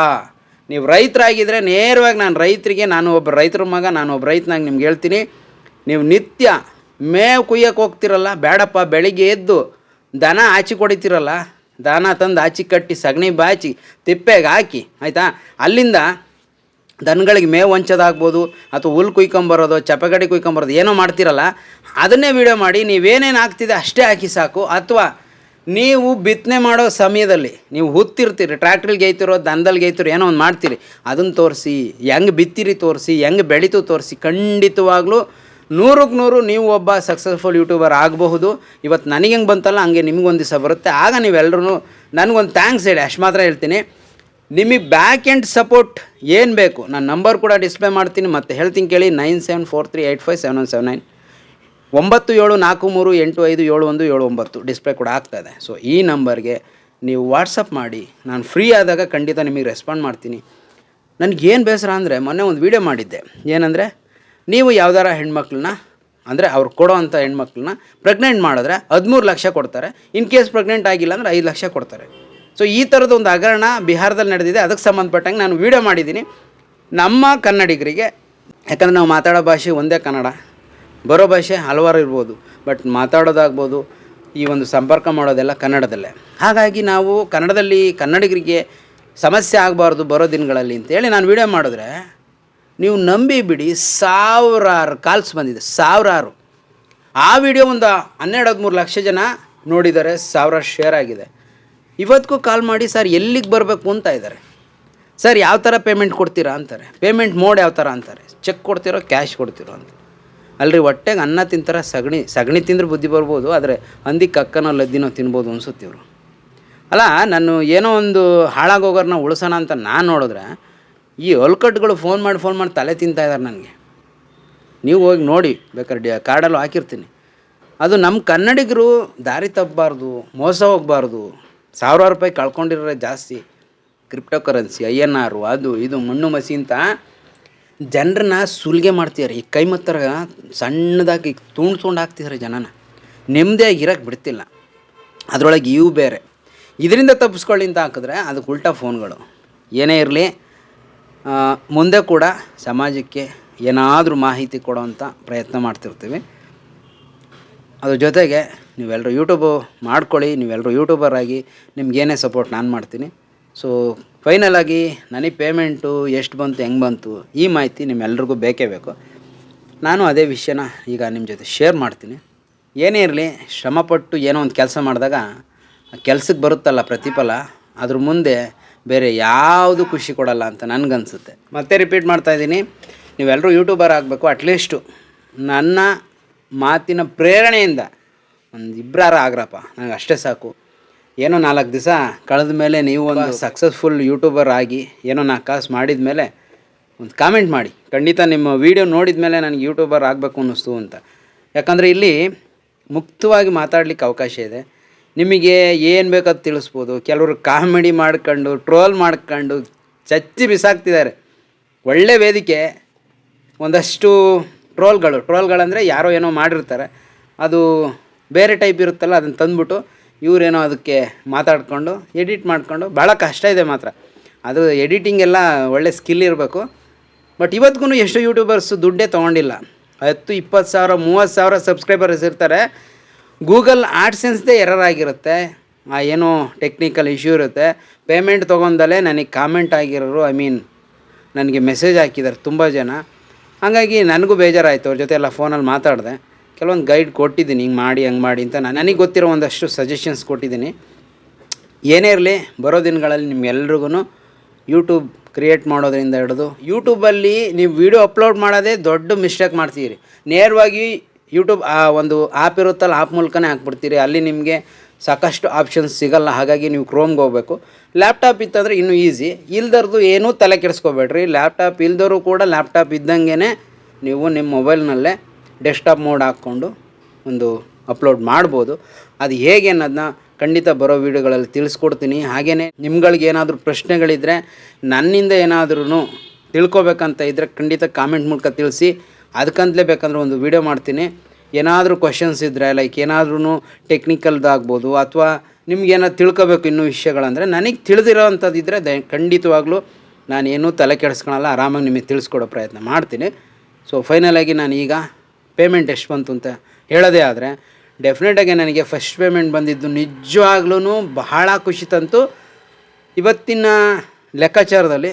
ನೀವು ರೈತರಾಗಿದ್ದರೆ ನೇರವಾಗಿ ನಾನು ರೈತರಿಗೆ, ನಾನು ಒಬ್ಬ ರೈತರ ಮಗ, ನಾನು ಒಬ್ಬ ರೈತನಾಗಿ ನಿಮ್ಗೆ ಹೇಳ್ತೀನಿ. ನೀವು ನಿತ್ಯ ಮೇವು ಕುಯ್ಯಕ್ಕೆ ಹೋಗ್ತಿರಲ್ಲ ಬೇಡಪ್ಪ ಬೆಳಿಗ್ಗೆ ಎದ್ದು ದನ ಆಚಿ ಕೊಡಿತಿರಲ್ಲ, ದನ ತಂದು ಆಚಿ ಕಟ್ಟಿ ಸಗಣಿ ಬಾಚಿ ತಿಪ್ಪೆಗೆ ಹಾಕಿ, ಆಯಿತಾ? ಅಲ್ಲಿಂದ ದನಗಳಿಗೆ ಮೇವು ಹಂಚೋದಾಗ್ಬೋದು ಅಥವಾ ಹುಲ್ ಕುಯ್ಕೊಂಬರೋದು, ಚಪಗಡಿ ಕುಯ್ಕೊಂಬರೋದು ಏನೋ ಮಾಡ್ತಿರಲ್ಲ, ಅದನ್ನೇ ವಿಡಿಯೋ ಮಾಡಿ, ನೀವೇನೇನು ಹಾಕ್ತಿದೆ ಅಷ್ಟೇ ಹಾಕಿ ಸಾಕು. ಅಥವಾ ನೀವು ಬಿತ್ತನೆ ಮಾಡೋ ಸಮಯದಲ್ಲಿ ನೀವು ಹುತ್ತಿರ್ತೀರಿ ಟ್ರ್ಯಾಕ್ಟ್ರಿಗೆ ಗೈತಿರೋ ದನದಲ್ಲಿ ಗೈತಿರೋ ಏನೋ ಒಂದು ಮಾಡ್ತೀರಿ ಅದನ್ನು ತೋರಿಸಿ, ಹೆಂಗೆ ಬಿತ್ತಿರಿ ತೋರಿಸಿ, ಹೆಂಗೆ ಬೆಳೀತು ತೋರಿಸಿ, ಖಂಡಿತವಾಗ್ಲೂ ನೂರಕ್ಕೆ ನೂರು ನೀವು ಒಬ್ಬ ಸಕ್ಸಸ್ಫುಲ್ ಯೂಟ್ಯೂಬರ್ ಆಗಬಹುದು. ಇವತ್ತು ನನಗೆ ಹೆಂಗೆ ಬಂತಲ್ಲ, ಹಂಗೆ ನಿಮಗೊಂದು ದಿವಸ ಬರುತ್ತೆ. ಆಗ ನೀವೆಲ್ಲರೂ ನನಗೊಂದು ಥ್ಯಾಂಕ್ಸ್ ಹೇಳಿ, ಅಷ್ಟು ಮಾತ್ರ ಹೇಳ್ತೀನಿ. ನಿಮಗೆ ಬ್ಯಾಕ್ ಎಂಡ್ ಸಪೋರ್ಟ್ ಏನು ಬೇಕು? ನಾನು ನಂಬರ್ ಕೂಡ ಡಿಸ್ಪ್ಲೇ ಮಾಡ್ತೀನಿ, ಮತ್ತು ಹೇಳ್ತೀನಿ ಕೇಳಿ nine seven four three eight five seven one seven nine ಒಂಬತ್ತು ಏಳು ನಾಲ್ಕು ಮೂರು ಎಂಟು ಐದು ಏಳು ಒಂದು ಏಳು ಒಂಬತ್ತು ಡಿಸ್ಪ್ಲೇ ಕೂಡ ಆಗ್ತಾಯಿದೆ ಸೊ ಈ ನಂಬರ್ಗೆ ನೀವು ವಾಟ್ಸಪ್ ಮಾಡಿ, ನಾನು ಫ್ರೀ ಆದಾಗ ಖಂಡಿತ ನಿಮಗೆ ರೆಸ್ಪಾಂಡ್ ಮಾಡ್ತೀನಿ. ನನಗೇನು ಬೇಸರ ಅಂದರೆ, ಮೊನ್ನೆ ಒಂದು ವೀಡಿಯೋ ಮಾಡಿದ್ದೆ. ಏನಂದರೆ, ನೀವು ಯಾವ್ದಾರ ಹೆಣ್ಮಕ್ಳನ್ನ, ಅಂದರೆ ಅವ್ರು ಕೊಡೋ ಅಂಥ ಹೆಣ್ಮಕ್ಳನ್ನ ಪ್ರೆಗ್ನೆಂಟ್ ಮಾಡಿದ್ರೆ ಹದಿಮೂರು ಲಕ್ಷ ಕೊಡ್ತಾರೆ. ಇನ್ ಕೇಸ್ ಪ್ರೆಗ್ನೆಂಟ್ ಆಗಿಲ್ಲ ಅಂದರೆ ಐದು ಲಕ್ಷ ಕೊಡ್ತಾರೆ. ಸೊ ಈ ಥರದ ಒಂದು ಹಗರಣ ಬಿಹಾರದಲ್ಲಿ ನಡೆದಿದೆ. ಅದಕ್ಕೆ ಸಂಬಂಧಪಟ್ಟಂಗೆ ನಾನು ವೀಡಿಯೋ ಮಾಡಿದ್ದೀನಿ. ನಮ್ಮ ಕನ್ನಡಿಗರಿಗೆ, ಯಾಕಂದರೆ ನಾವು ಮಾತಾಡೋ ಭಾಷೆ ಒಂದೇ ಕನ್ನಡ. ಬರೋ ಭಾಷೆ ಹಲವಾರು ಇರ್ಬೋದು. ಬಟ್ ಮಾತಾಡೋದಾಗ್ಬೋದು, ಈ ಒಂದು ಸಂಪರ್ಕ ಮಾಡೋದೆಲ್ಲ ಕನ್ನಡದಲ್ಲೇ. ಹಾಗಾಗಿ ನಾವು ಕನ್ನಡದಲ್ಲಿ ಕನ್ನಡಿಗರಿಗೆ ಸಮಸ್ಯೆ ಆಗಬಾರ್ದು ಬರೋ ದಿನಗಳಲ್ಲಿ ಅಂತೇಳಿ ನಾನು ವೀಡಿಯೋ ಮಾಡಿದ್ರೆ, ನೀವು ನಂಬಿ ಬಿಡಿ, ಸಾವಿರಾರು ಕಾಲ್ಸ್ ಬಂದಿದೆ. ಸಾವಿರಾರು. ಆ ವಿಡಿಯೋ ಒಂದು ಹನ್ನೆರಡು ಹದಿಮೂರು ಲಕ್ಷ ಜನ ನೋಡಿದ್ದಾರೆ ಸಾವಿರಾರು ಶೇರ್ ಆಗಿದೆ. ಇವತ್ತಿಗೂ ಕಾಲ್ ಮಾಡಿ, ಸರ್, ಎಲ್ಲಿಗೆ ಬರಬೇಕು? ಅಂತ ಇದ್ದಾರೆ ಸರ್, ಯಾವ ಥರ ಪೇಮೆಂಟ್ ಕೊಡ್ತೀರಾ? ಅಂತಾರೆ. ಪೇಮೆಂಟ್ ಮೋಡ್ ಯಾವ ಥರ ಅಂತಾರೆ. ಚೆಕ್ ಕೊಡ್ತಿರೋ ಕ್ಯಾಶ್ ಕೊಡ್ತಿರೋ ಅಂತ ಅಲ್ರಿ, ಹೊಟ್ಟೆಗೆ ಅನ್ನ ತಿಂತಾರ, ಸಗಣಿ ಸಗಣಿ ತಿಂದ್ರೆ ಬುದ್ಧಿ ಬರ್ಬೋದು, ಆದರೆ ಹಂದಿ ಕಕ್ಕನೋ, ಲದ್ದಿನೋ ತಿನ್ಬೋದು ಅನ್ಸುತ್ತೆ ಇವರು. ಅಲ್ಲ, ನಾನು ಏನೋ ಒಂದು ಹಾಳಾಗೋಗೋರನ್ನ ಉಳಿಸೋಣ ಅಂತ ನಾನು ನೋಡಿದ್ರೆ, ಈ ಹೊಲ್ಕಟ್ಟುಗಳು ಫೋನ್ ಮಾಡಿ ಫೋನ್ ಮಾಡಿ ತಲೆ ತಿಂತಾ ಇದ್ದಾರೆ ನನಗೆ. ನೀವು ಹೋಗಿ ನೋಡಿ, ಬೇಕಾದ್ರೆ ಕಾರ್ಡಲ್ಲೂ ಹಾಕಿರ್ತೀನಿ. ಅದು ನಮ್ಮ ಕನ್ನಡಿಗರು ದಾರಿ ತಪ್ಪಬಾರ್ದು ಮೋಸ ಹೋಗಬಾರ್ದು. ಸಾವಿರಾರು ರೂಪಾಯಿ ಕಳ್ಕೊಂಡಿರೋ ಜಾಸ್ತಿ ಕ್ರಿಪ್ಟೋ ಕರೆನ್ಸಿ ಐ ಎನ್ ಆರು ಅದು, ಇದು, ಮಣ್ಣು, ಮಸಿ ಅಂತ ಜನರನ್ನ ಸುಲಿಗೆ ಮಾಡ್ತಿದ್ದಾರೆ ಈ ಕೈ ಮತ್ತರ ಸಣ್ಣದಾಗಿ ತುಂಡು ತುಂಡು ಹಾಕ್ತಿದ್ದಾರೆ ಜನನ. ನೆಮ್ಮದಿಯಾಗಿ ಇರೋಕ್ಕೆ ಬಿಡ್ತಿಲ್ಲ. ಅದರೊಳಗೆ ಇವು ಬೇರೆ. ಇದರಿಂದ ತಪ್ಪಿಸ್ಕೊಳ್ಳಿ ಅಂತ ಹಾಕಿದ್ರೆ ಅದಕ್ಕೆ ಉಲ್ಟಾ ಫೋನ್ಗಳು. ಏನೇ ಇರಲಿ ಮುಂದೆ ಕೂಡ ಸಮಾಜಕ್ಕೆ ಏನಾದರೂ ಮಾಹಿತಿ ಕೊಡೋವಂಥ ಪ್ರಯತ್ನ ಮಾಡ್ತಿರ್ತೀವಿ. ಅದ್ರ ಜೊತೆಗೆ ನೀವೆಲ್ಲರೂ ಯೂಟ್ಯೂಬು ಮಾಡ್ಕೊಳ್ಳಿ ನೀವೆಲ್ಲರೂ ಯೂಟ್ಯೂಬರ್ ಆಗಿ ನಿಮ್ಗೇನೇ ಸಪೋರ್ಟ್ ನಾನು ಮಾಡ್ತೀನಿ. ಸೊ ಫೈನಲ್ ಆಗಿ ನನಗೆ ಪೇಮೆಂಟು ಎಷ್ಟು ಬಂತು, ಹೆಂಗೆ ಬಂತು, ಈ ಮಾಹಿತಿ ನಿಮ್ಮೆಲ್ರಿಗೂ ಬೇಕೇ ಬೇಕು. ನಾನು ಅದೇ ವಿಷಯನ ಈಗ ನಿಮ್ಮ ಜೊತೆ ಶೇರ್ ಮಾಡ್ತೀನಿ. ಏನೇ ಇರಲಿ, ಶ್ರಮಪಟ್ಟು ಏನೋ ಒಂದು ಕೆಲಸ ಮಾಡಿದಾಗ ಕೆಲಸಕ್ಕೆ ಬರುತ್ತಲ್ಲ ಪ್ರತಿಫಲ, ಅದ್ರ ಮುಂದೆ ಬೇರೆ ಯಾವುದು ಖುಷಿ ಕೊಡಲ್ಲ ಅಂತ ನನಗನ್ಸುತ್ತೆ. ಮತ್ತೆ ರಿಪೀಟ್ ಮಾಡ್ತಾ ಇದ್ದೀನಿ ನೀವೆಲ್ಲರೂ ಯೂಟ್ಯೂಬರ್ ಆಗಬೇಕು ಅಟ್ಲೀಸ್ಟು ನನ್ನ ಮಾತಿನ ಪ್ರೇರಣೆಯಿಂದ. ಒಂದು ಇಬ್ಬರಾರ ಆಗ್ರಪ್ಪ. ನನಗೆ ಅಷ್ಟೇ ಸಾಕು. ಏನೋ ನಾಲ್ಕು ದಿವಸ ಕಳೆದ ಮೇಲೆ ನೀವು ಒಂದು ಸಕ್ಸಸ್ಫುಲ್ ಯೂಟ್ಯೂಬರ್ ಆಗಿ ಏನೋ ನಾಲ್ಕು ಕಾಸು ಮಾಡಿದ ಮೇಲೆ ಒಂದು ಕಾಮೆಂಟ್ ಮಾಡಿ. ಖಂಡಿತ ನಿಮ್ಮ ವೀಡಿಯೋ ನೋಡಿದ ಮೇಲೆ ನನಗೆ ಯೂಟ್ಯೂಬರ್ ಆಗಬೇಕು ಅನ್ನಿಸ್ತು ಅಂತ. ಯಾಕಂದರೆ ಇಲ್ಲಿ ಮುಕ್ತವಾಗಿ ಮಾತಾಡ್ಲಿಕ್ಕೆ ಅವಕಾಶ ಇದೆ. ನಿಮಗೆ ಏನು ಬೇಕಾದ ತಿಳಿಸ್ಬೋದು. ಕೆಲವರು ಕಾಮಿಡಿ ಮಾಡ್ಕೊಂಡು ಟ್ರೋಲ್ ಮಾಡ್ಕೊಂಡು ಚಚ್ಚಿ ಬಿಸಾಕ್ತಿದ್ದಾರೆ. ಒಳ್ಳೆ ವೇದಿಕೆ ಒಂದಷ್ಟು ಟ್ರೋಲ್ಗಳು ಟ್ರೋಲ್ಗಳಂದರೆ ಯಾರೋ ಏನೋ ಮಾಡಿರ್ತಾರೆ. ಅದು ಬೇರೆ ಟೈಪ್ ಇರುತ್ತಲ್ಲ, ಅದನ್ನು ತಂದ್ಬಿಟ್ಟು ಇವರೇನೋ ಅದಕ್ಕೆ ಮಾತಾಡಿಕೊಂಡು ಎಡಿಟ್ ಮಾಡಿಕೊಂಡು ಭಾಳ ಕಷ್ಟ ಇದೆ ಮಾತ್ರ. ಅದು ಎಡಿಟಿಂಗ್ ಎಲ್ಲ ಒಳ್ಳೆ ಸ್ಕಿಲ್ ಇರಬೇಕು. ಬಟ್ ಇವತ್ತಿಗೂ ಎಷ್ಟು ಯೂಟ್ಯೂಬರ್ಸು ದುಡ್ಡೇ ತೊಗೊಂಡಿಲ್ಲ. ಹತ್ತು, ಇಪ್ಪತ್ತು ಸಾವಿರ, ಮೂವತ್ತು ಸಾವಿರ ಸಬ್ಸ್ಕ್ರೈಬರ್ಸ್ ಇರ್ತಾರೆ. ಗೂಗಲ್ ಆಡ್ಸೆನ್ಸ್ದೇ ಎರರ್ ಆಗಿರುತ್ತೆ. ಆ ಏನೋ ಟೆಕ್ನಿಕಲ್ ಇಶ್ಯೂ ಇರುತ್ತೆ. ಪೇಮೆಂಟ್ ತೊಗೊಂಡಲೇ ನನಗೆ ಕಾಮೆಂಟ್ ಆಗಿರೋರು ಐ ಮೀನ್ ನನಗೆ ಮೆಸೇಜ್ ಹಾಕಿದ್ದಾರೆ ತುಂಬ ಜನ. ಹಾಗಾಗಿ ನನಗೂ ಬೇಜಾರಾಯಿತು, ಅವ್ರ ಜೊತೆ ಎಲ್ಲ ಫೋನಲ್ಲಿ ಮಾತಾಡಿದೆ. ಕೆಲವೊಂದು ಗೈಡ್ ಕೊಟ್ಟಿದ್ದೀನಿ, ಹಿಂಗೆ ಮಾಡಿ, ಹಂಗೆ ಮಾಡಿ ಅಂತ ನನಗೆ ಗೊತ್ತಿರೋ ಒಂದಷ್ಟು ಸಜೆಷನ್ಸ್ ಕೊಟ್ಟಿದ್ದೀನಿ. ಏನೇ ಇರಲಿ, ಬರೋ ದಿನಗಳಲ್ಲಿ ನಿಮ್ಗೆಲ್ರಿಗೂ ಯೂಟ್ಯೂಬ್ ಕ್ರಿಯೇಟ್ ಮಾಡೋದರಿಂದ ಹಿಡಿದು ಯೂಟ್ಯೂಬಲ್ಲಿ ನೀವು ವೀಡಿಯೋ ಅಪ್ಲೋಡ್ ಮಾಡೋದೇ ದೊಡ್ಡ ಮಿಸ್ಟೇಕ್ ಮಾಡ್ತೀರಿ. ನೇರವಾಗಿ ಯೂಟ್ಯೂಬ್ ಆ ಒಂದು ಆ್ಯಪ್ ಇರುತ್ತಲ್ಲ ಆ್ಯಪ್ ಮೂಲಕನೇ ಹಾಕ್ಬಿಡ್ತೀರಿ. ಅಲ್ಲಿ ನಿಮಗೆ ಸಾಕಷ್ಟು ಆಪ್ಷನ್ಸ್ ಸಿಗಲ್ಲ, ಹಾಗಾಗಿ ನೀವು ಕ್ರೋಮ್ಗೆ ಹೋಗಬೇಕು. ಲ್ಯಾಪ್ಟಾಪ್ ಇತ್ತಂದರೆ ಇನ್ನೂ ಈಸಿ ಇಲ್ದರ್ದು ಏನೂ ತಲೆ ಕೆಡಿಸ್ಕೋಬೇಡ್ರಿ. ಲ್ಯಾಪ್ಟಾಪ್ ಇಲ್ದವರು ಕೂಡ ಲ್ಯಾಪ್ಟಾಪ್ ಇದ್ದಂಗೆ ನೀವು ನಿಮ್ಮ ಮೊಬೈಲ್ನಲ್ಲೇ ಡೆಸ್ಕ್ಟಾಪ್ ಮೋಡ್ ಹಾಕ್ಕೊಂಡು ಒಂದು ಅಪ್ಲೋಡ್ ಮಾಡ್ಬೋದು. ಅದು ಹೇಗೆ ಅನ್ನೋದನ್ನ ಖಂಡಿತ ಬರೋ ವೀಡಿಯೋಗಳಲ್ಲಿ ತಿಳಿಸ್ಕೊಡ್ತೀನಿ. ಹಾಗೆಯೇ ನಿಮ್ಗಳಿಗೆ ಏನಾದರೂ ಪ್ರಶ್ನೆಗಳಿದ್ದರೆ ನನ್ನಿಂದ ಏನಾದ್ರೂ ತಿಳ್ಕೊಬೇಕಂತ ಇದ್ದರೆ ಖಂಡಿತ ಕಾಮೆಂಟ್ ಮೂಲಕ ತಿಳಿಸಿ. ಅದಕ್ಕಂತಲೇ ಬೇಕಂದ್ರೆ ಒಂದು ವೀಡಿಯೋ ಮಾಡ್ತೀನಿ. ಏನಾದರೂ ಕ್ವಶನ್ಸ್ ಇದ್ದರೆ ಲೈಕ್ ಏನಾದ್ರೂ ಟೆಕ್ನಿಕಲ್ದಾಗ್ಬೋದು ಅಥವಾ ನಿಮ್ಗೆ ಏನಾದ್ರು ತಿಳ್ಕೊಬೇಕು ಇನ್ನೂ ವಿಷಯಗಳಂದರೆ ನನಗೆ ತಿಳಿದಿರೋ ಅಂಥದ್ದಿದ್ದರೆ ದ ಖಂಡಿತವಾಗ್ಲೂ ನಾನು ಏನೂ ತಲೆ ಕೆಡಿಸ್ಕೊಳಲ್ಲ. ಆರಾಮಾಗಿ ನಿಮಗೆ ತಿಳಿಸ್ಕೊಡೋ ಪ್ರಯತ್ನ ಮಾಡ್ತೀನಿ. ಸೊ ಫೈನಲಾಗಿ ನಾನು ಈಗ ಪೇಮೆಂಟ್ ಎಷ್ಟು ಬಂತು ಅಂತ ಹೇಳೋದೇ ಆದರೆ ಡೆಫಿನೆಟಾಗಿ ನನಗೆ ಫಸ್ಟ್ ಪೇಮೆಂಟ್ ಬಂದಿದ್ದು ನಿಜವಾಗ್ಲೂ ಬಹಳ ಖುಷಿ ತಂತು. ಇವತ್ತಿನ ಲೆಕ್ಕಾಚಾರದಲ್ಲಿ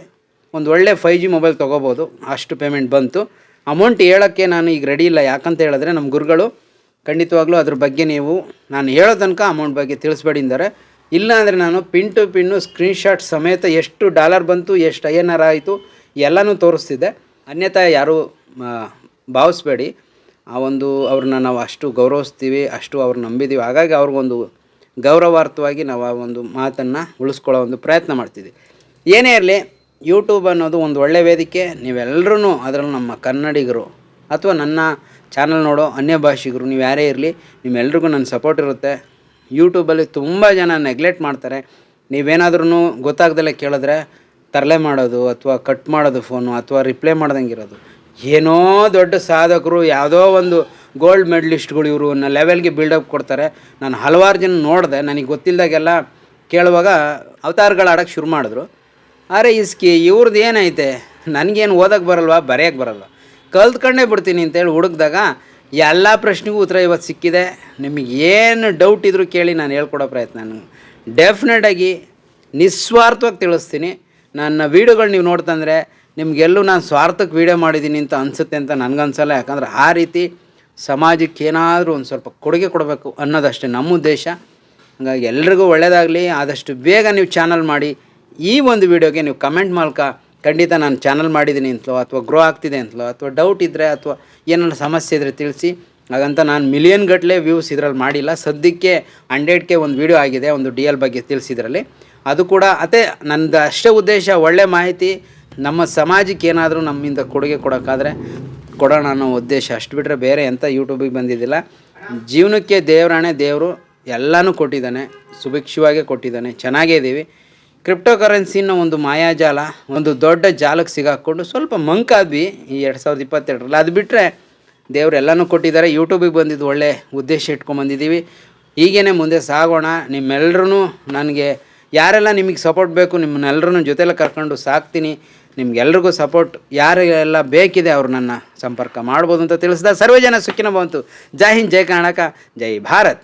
ಒಂದು ಒಳ್ಳೆ ಫೈ ಜಿ ಮೊಬೈಲ್ ತೊಗೋಬೋದು, ಅಷ್ಟು ಪೇಮೆಂಟ್ ಬಂತು. ಅಮೌಂಟ್ ಹೇಳೋಕ್ಕೆ ನಾನು ಈಗ ರೆಡಿ ಇಲ್ಲ, ಯಾಕಂತ ಹೇಳಿದ್ರೆ ನಮ್ಮ ಗುರುಗಳು ಖಂಡಿತವಾಗ್ಲೂ ಅದ್ರ ಬಗ್ಗೆ ನೀವು, ನಾನು ಹೇಳೋ ತನಕ ಅಮೌಂಟ್ ಬಗ್ಗೆ ತಿಳಿಸ್ಬೇಡಿ ಅಂದರೆ ಇಲ್ಲ ಅಂದರೆ ನಾನು ಪಿನ್ ಟು ಪಿನ್ನು ಸ್ಕ್ರೀನ್ಶಾಟ್ ಸಮೇತ ಎಷ್ಟು ಡಾಲರ್ ಬಂತು, ಎಷ್ಟು ಐ ಆಯಿತು, ಎಲ್ಲನೂ ತೋರಿಸ್ತಿದ್ದೆ. ಅನ್ಯಥಾ ಯಾರೂ ಭಾವಿಸ್ಬೇಡಿ. ಆ ಒಂದು ಅವ್ರನ್ನ ನಾವು ಅಷ್ಟು ಗೌರವಿಸ್ತೀವಿ, ಅಷ್ಟು ಅವ್ರು ನಂಬಿದ್ದೀವಿ ಹಾಗಾಗಿ ಅವ್ರಿಗೊಂದು ಗೌರವಾರ್ಥವಾಗಿ ನಾವು ಆ ಒಂದು ಮಾತನ್ನು ಉಳಿಸ್ಕೊಳ್ಳೋ ಒಂದು ಪ್ರಯತ್ನ ಮಾಡ್ತಿದ್ವಿ. ಏನೇ ಇರಲಿ ಯೂಟ್ಯೂಬ್ ಅನ್ನೋದು ಒಂದು ಒಳ್ಳೆಯ ವೇದಿಕೆ. ನೀವೆಲ್ಲರೂ ಅದರಲ್ಲೂ ನಮ್ಮ ಕನ್ನಡಿಗರು ಅಥವಾ ನನ್ನ ಚಾನಲ್ ನೋಡೋ ಅನ್ಯ ಭಾಷಿಗರು, ನೀವು ಯಾರೇ ಇರಲಿ, ನಿಮ್ಮೆಲ್ರಿಗೂ ನನ್ನ ಸಪೋರ್ಟ್ ಇರುತ್ತೆ. ಯೂಟ್ಯೂಬಲ್ಲಿ ತುಂಬ ಜನ ನೆಗ್ಲೆಕ್ಟ್ ಮಾಡ್ತಾರೆ. ನೀವೇನಾದ್ರೂ ಗೊತ್ತಾಗ್ದಲೇ ಕೇಳಿದ್ರೆ ತರಲೆ ಮಾಡೋದು ಅಥವಾ ಕಟ್ ಮಾಡೋದು ಫೋನು ಅಥವಾ ರಿಪ್ಲೈ ಮಾಡ್ದಂಗೆ ಇರೋದು ಏನೋ ದೊಡ್ಡ ಸಾಧಕರು ಯಾವುದೋ ಒಂದು ಗೋಲ್ಡ್ ಮೆಡ್ಲಿಸ್ಟ್ಗಳು ಇವರು ನನ್ನ ಲೆವೆಲ್ಗೆ ಬಿಲ್ಡಪ್ ಕೊಡ್ತಾರೆ. ನಾನು ಹಲವಾರು ಜನ ನೋಡಿದೆ, ನನಗೆ ಗೊತ್ತಿಲ್ಲದಾಗೆಲ್ಲ ಕೇಳುವಾಗ ಅವತಾರಗಳು ಆಡೋಕ್ಕೆ ಶುರು ಮಾಡಿದ್ರು. ಅರೆ ಇಸ್ಕಿ ಇವ್ರದ್ದು ಏನೈತೆ? ನನಗೇನು ಓದಕ್ಕೆ ಬರಲ್ವಾ? ಬರೆಯೋಕ್ಕೆ ಬರಲ್ವಾ? ಕಲ್ತ್ಕೊಂಡೇ ಬಿಡ್ತೀನಿ ಅಂತೇಳಿ ಹುಡುಕ್ದಾಗ ಎಲ್ಲ ಪ್ರಶ್ನೆಗೂ ಉತ್ತರ ಇವತ್ತು ಸಿಕ್ಕಿದೆ. ನಿಮಗೆ ಏನು ಡೌಟ್ ಇದ್ದರೂ ಕೇಳಿ ನಾನು ಹೇಳ್ಕೊಡೋ ಪ್ರಯತ್ನ ನಾನು. ಡೆಫಿನೆಟಾಗಿ ನಿಸ್ವಾರ್ಥವಾಗಿ ತಿಳಿಸ್ತೀನಿ. ನನ್ನ ವೀಡಿಯೋಗಳು ನೀವು ನೋಡ್ತಂದರೆ ನಿಮಗೆಲ್ಲೂ ನಾನು ಸ್ವಾರ್ಥಕ್ಕೆ ವೀಡಿಯೋ ಮಾಡಿದ್ದೀನಿ ಅಂತ ಅನಿಸುತ್ತೆ ಅಂತ ನನಗನ್ಸಲ್ಲ. ಯಾಕಂದ್ರೆ ಆ ರೀತಿ ಸಮಾಜಕ್ಕೆ ಏನಾದರೂ ಒಂದು ಸ್ವಲ್ಪ ಕೊಡುಗೆ ಕೊಡಬೇಕು ಅನ್ನೋದಷ್ಟೇ ನಮ್ಮ ಉದ್ದೇಶ. ಹಾಗಾಗಿ ಎಲ್ರಿಗೂ ಒಳ್ಳೆಯದಾಗಲಿ ಆದಷ್ಟು ಬೇಗ ನೀವು ಚಾನಲ್ ಮಾಡಿ. ಈ ಒಂದು ವಿಡಿಯೋಗೆ ನೀವು ಕಮೆಂಟ್ ಮೂಲಕ ಖಂಡಿತ ನಾನು ಚಾನಲ್ ಮಾಡಿದ್ದೀನಿ ಅಂತಲೋ, ಅಥವಾ ಗ್ರೋ ಆಗ್ತಿದೆ ಅಂತಲೋ, ಅಥವಾ ಡೌಟ್ ಇದ್ದರೆ ಅಥವಾ ಏನಾದ್ರು ಸಮಸ್ಯೆ ಇದ್ದರೆ ತಿಳಿಸಿ. ಹಾಗಂತ ನಾನು ಮಿಲಿಯನ್ ಗಟ್ಟಲೆ ವ್ಯೂಸ್ ಇದರಲ್ಲಿ ಮಾಡಿಲ್ಲ. ಸದ್ಯಕ್ಕೆ ಹಂಡ್ರೆಡ್ಗೆ ಒಂದು ವಿಡಿಯೋ ಆಗಿದೆ, ಒಂದು ಡಿ ಬಗ್ಗೆ ತಿಳಿಸಿದ್ರಲ್ಲಿ. ಅದು ಕೂಡ ಅದೇ ನನ್ನದು ಅಷ್ಟೇ ಉದ್ದೇಶ, ಒಳ್ಳೆ ಮಾಹಿತಿ. ನಮ್ಮ ಸಮಾಜಕ್ಕೆ ಏನಾದರೂ ನಮ್ಮಿಂದ ಕೊಡುಗೆ ಕೊಡೋಕ್ಕಾದರೆ ಕೊಡೋಣ ಅನ್ನೋ ಉದ್ದೇಶ. ಅಷ್ಟು ಬಿಟ್ಟರೆ ಬೇರೆ ಎಂಥ ಯೂಟ್ಯೂಬಿಗೆ ಬಂದಿದ್ದಿಲ್ಲ. ಜೀವನಕ್ಕೆ ದೇವರಾಣೆ ದೇವರು ಎಲ್ಲನೂ ಕೊಟ್ಟಿದ್ದಾನೆ. ಸುಭಿಕ್ಷವಾಗೇ ಕೊಟ್ಟಿದ್ದಾನೆ. ಚೆನ್ನಾಗೇ ಇದ್ದೀವಿ ಕ್ರಿಪ್ಟೋ ಕರೆನ್ಸಿನ ಒಂದು ಮಾಯಾಜಾಲ, ಒಂದು ದೊಡ್ಡ ಜಾಲಕ್ಕೆ ಸಿಗಾಕ್ಕೊಂಡು ಸ್ವಲ್ಪ ಮಂಕಾದ್ವಿ ಈ ಎರಡು ಸಾವಿರದ ಇಪ್ಪತ್ತೆರಡರಲ್ಲಿ. ಅದು ಬಿಟ್ಟರೆ ದೇವರೆಲ್ಲನೂ ಕೊಟ್ಟಿದ್ದಾರೆ. ಯೂಟ್ಯೂಬಿಗೆ ಬಂದಿದ್ದು ಒಳ್ಳೆ ಉದ್ದೇಶ ಇಟ್ಕೊಂಡ್ಬಂದಿದ್ದೀವಿ ಹೀಗೇ ಮುಂದೆ ಸಾಗೋಣ. ನಿಮ್ಮೆಲ್ಲರೂ ನನಗೆ ಯಾರೆಲ್ಲ ನಿಮಗೆ ಸಪೋರ್ಟ್ ಬೇಕು ನಿಮ್ಮನ್ನೆಲ್ಲರೂ ಜೊತೆಲೆ ಕರ್ಕೊಂಡು ಸಾಕ್ತೀನಿ. ನಿಮ್ಗೆಲ್ರಿಗೂ ಸಪೋರ್ಟ್ ಯಾರಿಗೆಲ್ಲ ಬೇಕಿದೆ ಅವ್ರು ನನ್ನ ಸಂಪರ್ಕ ಮಾಡ್ಬೋದು ಅಂತ ತಿಳಿಸ್ದ ಸರ್ವೇ ಜನ ಸುಖಿನ ಬಂತು ಜೈ ಹಿಂದ್, ಜೈ ಕರ್ನಾಟಕ, ಜೈ ಭಾರತ್.